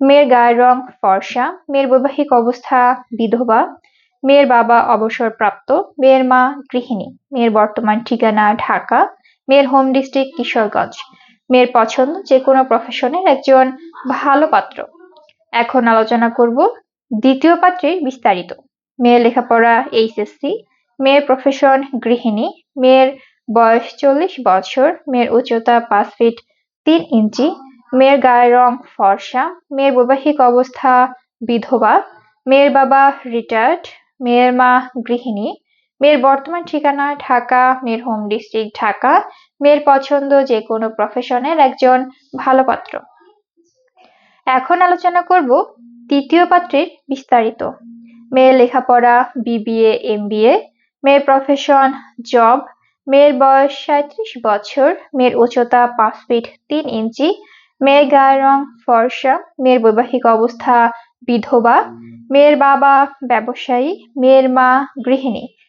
মেয়ের গায়ের রং ফর্সা, মেয়ের বৈবাহিক অবস্থা বিধবা, মেয়ের বাবা অবসরপ্রাপ্ত, মেয়ের মা গৃহিণী, মেয়ের বর্তমান ঠিকানা ঢাকা, মেয়ের হোম ডিস্ট্রিক্ট কিশোরগঞ্জ, মেয়ের পছন্দ যে কোনো প্রফেশনের একজন ভালো পাত্র। এখন আলোচনা করব দ্বিতীয় পাত্রের বিস্তারিত। মেয়ের লেখাপড়া এইচএসসি, মেয়ের প্রফেশন গৃহিণী, মেয়ের বয়স চল্লিশ বছর, মেয়ের উচ্চতা পাঁচ ফিট তিন ইঞ্চি মেয়ের গায়ের রং ফর্সা, মেয়ের বৈবাহিক অবস্থা বিধবা, মেয়ের বাবা রিটায়ার্ড মেয়ের মা গৃহিণী, মেয়ের বর্তমান ঠিকানা ঢাকা, মেয়ের হোম ডিস্ট্রিক্ট ঢাকা, মেয়ের পছন্দ যে কোনো প্রফেশনের একজন ভালো পাত্র। এখন আলোচনা করব তৃতীয় পাত্রের বিস্তারিত। মেয়ের লেখাপড়া বিবিএ এমবিএ মেয়ের প্রফেশন জব মেয়ের বয়স সাঁত্রিশ বছর, মেয়ের উচ্চতা পাঁচ ফিট তিন ইঞ্চি মেয়ের গায়ের রং ফর্সা মেয়ের বৈবাহিক অবস্থা বিধবা মেয়ের বাবা ব্যবসায়ী মেয়ের মা গৃহিণী।